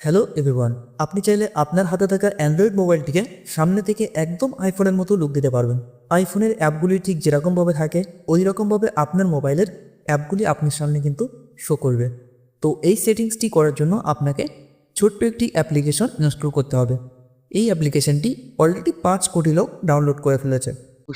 Hello everyone আপনি চাইলে আপনার হাতে থাকা অ্যান্ড্রয়েড মোবাইলটিকে সামনে থেকে একদম আইফোনের মতো লুক দিতে পারবেন। আইফোনের অ্যাপগুলি ঠিক যেরকমভাবে থাকে ওই রকমভাবে আপনার মোবাইলের অ্যাপগুলি আপনার সামনে কিন্তু শো করবে। তো এই সেটিংসটি করার জন্য আপনাকে ছোট্ট একটি অ্যাপ্লিকেশন ইনস্টল করতে হবে। এই অ্যাপ্লিকেশনটি অলরেডি পাঁচ কোটি লোক ডাউনলোড করে ফেলেছে।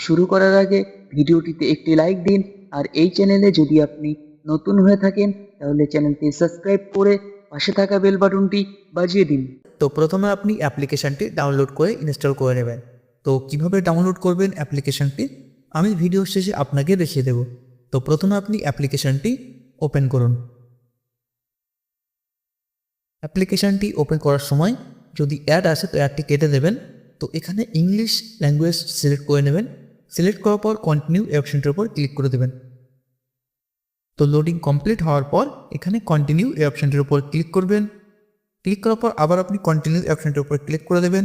শুরু করার আগে ভিডিওটিতে একটি লাইক দিন, আর এই চ্যানেলে যদি আপনি নতুন হয়ে থাকেন, তাহলে চ্যানেলটি সাবস্ক্রাইব করে পাশে থাকা বেল বাটনটি বাজিয়ে দিন। তো প্রথমে আপনি অ্যাপ্লিকেশনটি ডাউনলোড করে ইনস্টল করে নেবেন। তো কীভাবে ডাউনলোড করবেন অ্যাপ্লিকেশনটি আমি ভিডিও শেষে আপনাকে দেখিয়ে দেব। তো প্রথমে আপনি অ্যাপ্লিকেশনটি ওপেন করুন। অ্যাপ্লিকেশনটি ওপেন করার সময় যদি অ্যাড আসে তো অ্যাডটি কেটে দেবেন। তো এখানে ইংলিশ ল্যাঙ্গুয়েজ সিলেক্ট করে নেবেন। সিলেক্ট করার পর কন্টিনিউ অপশনটির উপর ক্লিক করে দেবেন। তো লোডিং কমপ্লিট হওয়ার পর এখানে কন্টিনিউ এই অপশানটির উপর ক্লিক করবেন। ক্লিক করার পর আবার আপনি কন্টিনিউ অপশনটির উপর ক্লিক করে দেবেন।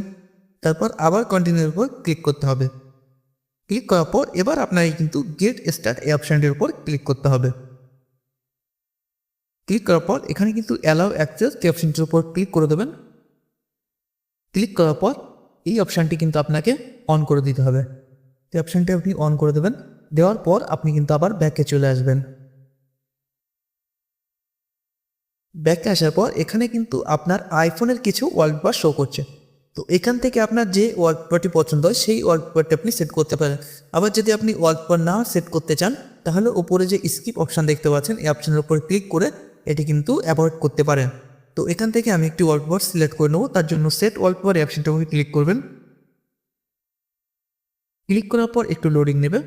তারপর আবার কন্টিনিউর উপর ক্লিক করতে হবে। ক্লিক করার পর এবার আপনাকে কিন্তু গেট স্টার্ট এই অপশানটির উপর ক্লিক করতে হবে। ক্লিক করার পর এখানে কিন্তু অ্যালাউ অ্যাক্সেস এই অপশনটির উপর ক্লিক করে দেবেন। ক্লিক করার পর এই অপশানটি কিন্তু আপনাকে অন করে দিতে হবে। এই অপশানটি আপনি অন করে দেবেন। দেওয়ার পর আপনি কিন্তু আবার ব্যাকে চলে আসবেন। ব্যাকে আসার পর এখানে কিন্তু আপনার আইফোনের কিছু ওয়ালপেপার শো করছে। তো এখান থেকে আপনার যে ওয়ালপেপারটি পছন্দ হয়, সেই ওয়ালপেপারটি আপনি সেট করতে পারেন। আবার যদি আপনি ওয়ালপেপার না সেট করতে চান, তাহলে উপরে যে স্কিপ অপশান দেখতে পাচ্ছেন, এই অপশানের উপর ক্লিক করে এটি কিন্তু অ্যাভয়েড করতে পারেন। তো এখান থেকে আমি একটি ওয়ালপেপার সিলেক্ট করে নেব, তার জন্য সেট ওয়ালপেপার এই অপশানটার উপর ক্লিক করবেন। ক্লিক করার পর একটু লোডিং নেবে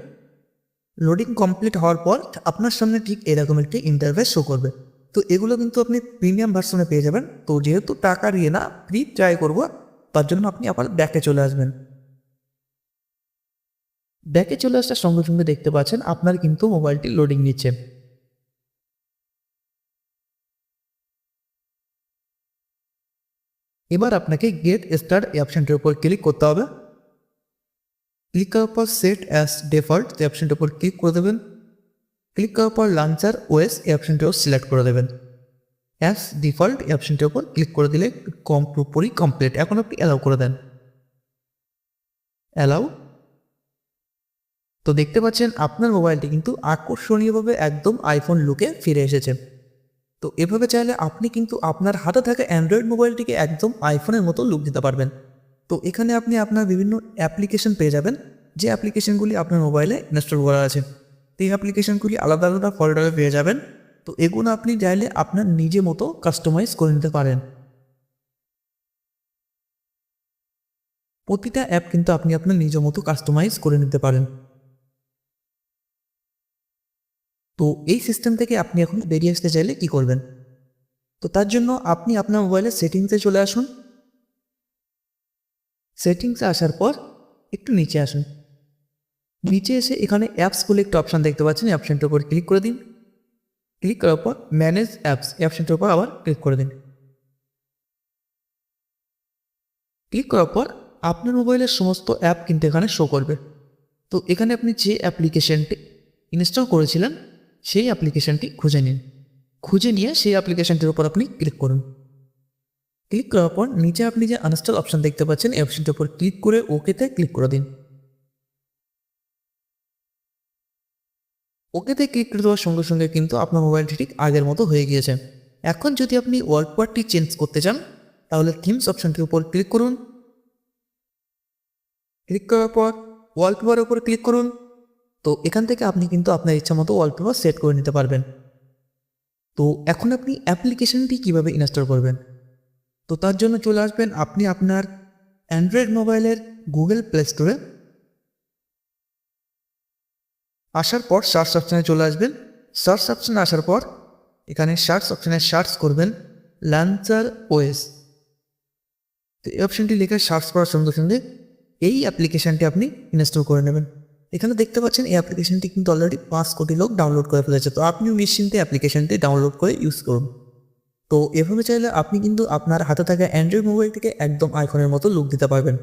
লোডিং কমপ্লিট হওয়ার পর আপনার সামনে ঠিক এরকম একটি ইন্টারভেস শো করবে। তো এগুলো কিন্তু আপনি প্রিমিয়াম ভার্সনে পেয়ে যাবেন। তো যেহেতু টাকা দিয়ে না ফ্রি ট্রাই করব, তার জন্য আপনি আবার ব্যাকে চলে আসবেন। ব্যাকে চলে আসার সঙ্গে সঙ্গে দেখতে পাচ্ছেন, আপনার কিন্তু মোবাইলটি লোডিং নিচ্ছে। এবার আপনাকে গেট স্টার্ট এই অপশনটির উপর ক্লিক করতে হবে। ক্লিক করার পর সেট অ্যাজ ডিফল্ট অপশনটির উপর ক্লিক করে দেবেন। ক্লিক করার পর লাঞ্চার ওয়েস এই অপশনটিও সিলেক্ট করে দেবেন। অ্যাজ ডিফল্ট এই অপশনটির উপর ক্লিক করে দিলে কম পুরোপুরি কমপ্লিট এখন আপনি অ্যালাউ করে দেন। অ্যালাউ তো দেখতে পাচ্ছেন আপনার মোবাইলটি কিন্তু আকর্ষণীয়ভাবে একদম আইফোন লুকে ফিরে এসেছে। তো এভাবে চাইলে আপনি কিন্তু আপনার হাতে থাকা অ্যান্ড্রয়েড মোবাইলটিকে একদম আইফোনের মতো লুক দিতে পারবেন। তো এখানে আপনি আপনার বিভিন্ন অ্যাপ্লিকেশন পেয়ে যাবেন। যে অ্যাপ্লিকেশনগুলি আপনার মোবাইলে ইনস্টল করা আছে। এই অ্যাপ্লিকেশনগুলি আলাদা আলাদা ফোল্ডারে পেয়ে যাবেন। তো এগুলো আপনি চাইলে আপনার নিজে মতো কাস্টমাইজ করে নিতে পারেন। প্রতিটা অ্যাপ কিন্তু আপনি আপনার নিজ মতো কাস্টমাইজ করে নিতে পারেন। তো এই সিস্টেম থেকে আপনি এখন বেরিয়ে আসতে চাইলে কি করবেন? তো তার জন্য আপনি আপনার মোবাইলের সেটিংসে চলে আসুন। সেটিংসে আসার পর একটু নিচে আসুন। নিচে এসে এখানে অ্যাপস বলে একটা অপশান দেখতে পাচ্ছেন অপশানটার উপর ক্লিক করে দিন। ক্লিক করার পর ম্যানেজ অ্যাপস অপশানটার উপর আবার ক্লিক করে দিন। ক্লিক করার পর আপনার মোবাইলের সমস্ত অ্যাপ কিন্তু এখানে শো করবে। তো এখানে আপনি যে অ্যাপ্লিকেশনটি ইনস্টল করেছিলেন, সেই অ্যাপ্লিকেশনটি খুঁজে নিন। খুঁজে নিয়ে সেই অ্যাপ্লিকেশনটির উপর আপনি ক্লিক করুন। ক্লিক করার পর নিচে আপনি যে আনস্টল অপশান দেখতে পাচ্ছেন, এই অপশনটির উপর ক্লিক করে ওকেতে ক্লিক করে দিন। ওকেতে ক্লিক করে দেওয়ার সঙ্গে সঙ্গে কিন্তু আপনার মোবাইলটি ঠিক আগের মতো হয়ে গিয়েছে। এখন যদি আপনি ওয়ালপেপারটি চেঞ্জ করতে চান, তাহলে থিমস অপশনটির উপর ক্লিক করুন। ক্লিক করার পর ওয়ালপেপারের উপর ক্লিক করুন। তো এখান থেকে আপনি কিন্তু আপনার ইচ্ছা মতো ওয়ালপেপার সেট করে নিতে পারবেন। তো এখন আপনি অ্যাপ্লিকেশনটি কীভাবে ইনস্টল করবেন? তো তার জন্য চলে আসবেন আপনি আপনার অ্যান্ড্রয়েড মোবাইলের গুগল প্লে স্টোরে আসার পর সার্চ অপশানে চলে আসবেন। সার্চ অপশানে আসার পর এখানে সার্চ অপশানে সার্চ করবেন লাঞ্চার ওয়েস তো এই অপশানটি লিখে সার্চ করার সঙ্গে সঙ্গে এই অ্যাপ্লিকেশানটি আপনি ইনস্টল করে নেবেন। এখানে দেখতে পাচ্ছেন এই অ্যাপ্লিকেশনটি কিন্তু অলরেডি পাঁচ কোটি লোক ডাউনলোড করে ফেলেছে। তো আপনিও নিশ্চিন্তে অ্যাপ্লিকেশনটি ডাউনলোড করে ইউজ করুন। তো এভাবে চাইলে আপনি কিন্তু আপনার হাতে থাকা অ্যান্ড্রয়েড মোবাইল থেকে একদম আইফোনের মতো লুক দিতে পারবেন।